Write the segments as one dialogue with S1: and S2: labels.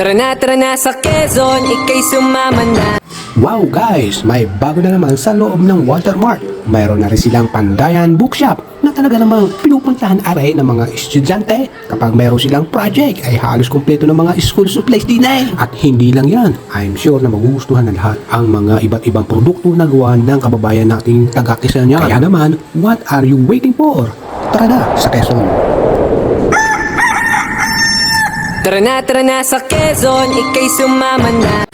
S1: Tara na, tara na sa Quezon, ikay sumama na
S2: Wow guys, may bago na naman sa loob ng Watermark. Mayroon na rin silang Pandayan Bookshop na talaga namang pinupuntahan aray ng mga estudyante. Kapag mayroon silang project ay halos kumpleto ng mga school supplies din eh. At hindi lang yan, I'm sure na magugustuhan ng lahat ang mga iba't ibang produkto na gawa ng kababayan nating taga Quezon Kaya naman, what are you waiting for? Tara na sa Quezon.
S1: Tara na, tara na sa Quezon, ikay sumama na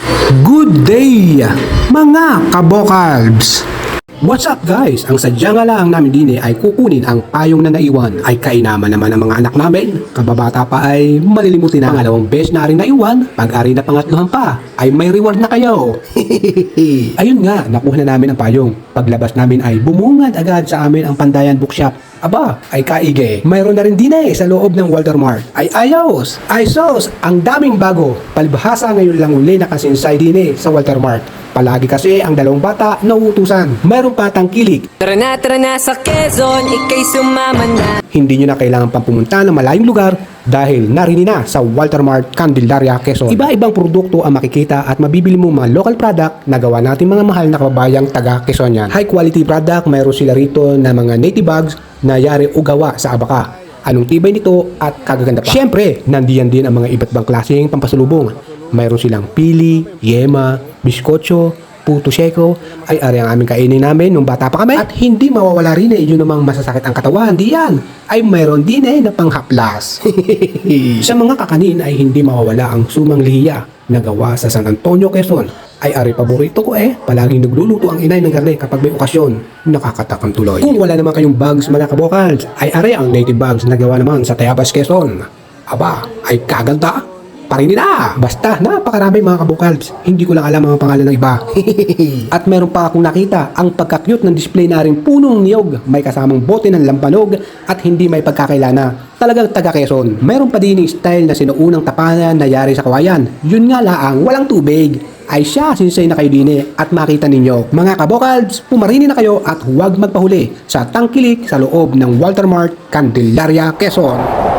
S2: Good day, mga kabokalbs! What's up guys? Ang sadya nga lang namin din eh ay kukunin ang payong na naiwan ay kainaman naman ng mga anak namin. Kababata pa ay malilimutin na pangalawang beses na rin naiwan. Pag-ari na pangatlohan pa ay may reward na kayo. Ayun nga, nakuha na namin ang payong. Paglabas namin ay bumungad agad sa amin ang Pandayan Bookshop. Aba, ay kaige. Mayroon na rin din eh sa loob ng Walter Mart. Ay ayos! Ay sos! Ang daming bago. Palibhasa ngayon lang uli nakasinsay din eh sa Walter Mart. Palagi kasi ang dalawang bata nauutusan. Mayroon pa tangkilik.
S1: Tara na, tara na sa Quezon, ikay sumama na
S2: Hindi nyo na kailangan pang pumunta ng malayong lugar dahil narini na sa Walter Mart, Candelaria, Quezon. Iba-ibang produkto ang makikita at mabibili mo mga local product na gawa natin mga mahal na kababayang taga Quezonian. High quality product, mayroon sila rito na mga native bags na yari o gawa sa abaka. Anong tibay nito at kagaganda pa. Siyempre, nandiyan din ang mga iba't ibang klaseng pampasalubong. Mayroon silang pili, yema, biskotso, puto seko, ay ari ang aming kainin namin nung bata pa kami. At hindi mawawala rin eh, yun namang masasakit ang katawan, di yan. Ay mayroon din eh na panghaplas. sa mga kakanin ay hindi mawawala ang sumang liya na gawa sa San Antonio, Quezon. Ay ari paborito ko eh, palaging nagluluto ang inay ng garne kapag may okasyon. Nakakatakam tuloy. Kung wala naman kayong bags mga kabokals, ay ari ang native bags na gawa naman sa Tayabas, Quezon. Aba, ay kaganda Parinin na! Basta, napakarami mga kabukals. Hindi ko lang alam ang pangalan ng iba. At meron pa akong nakita ang pagka-cute ng display na rin punong niyog. May kasamang bote ng lampanog at hindi may pagkakailana. Talagang taga Quezon. Meron pa din yung style na sinuunang tapanan na yari sa kawayan. Yun nga laang walang tubig. Ay siya, sinsay na kayo din eh, at makita ninyo. Mga kabokals, pumarini na kayo at huwag magpahuli sa tangkilik sa loob ng Walter Mart, Candelaria, Quezon.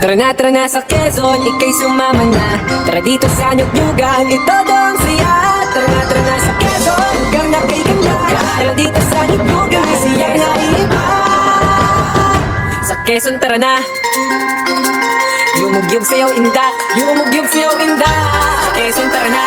S1: Tara na, tara na sa Quezon, ikay sumama na. Tara dito sa Nyugyugan, ito ang siya. Tara na, tara na sa Quezon, lugar na kay ganda. Tara dito sa Nyugyugan, may siya na iba. Sa Quezon, tara na. Yumugyug sa'yo indak, yumugyug sa'yo indak. Sa Quezon, tara na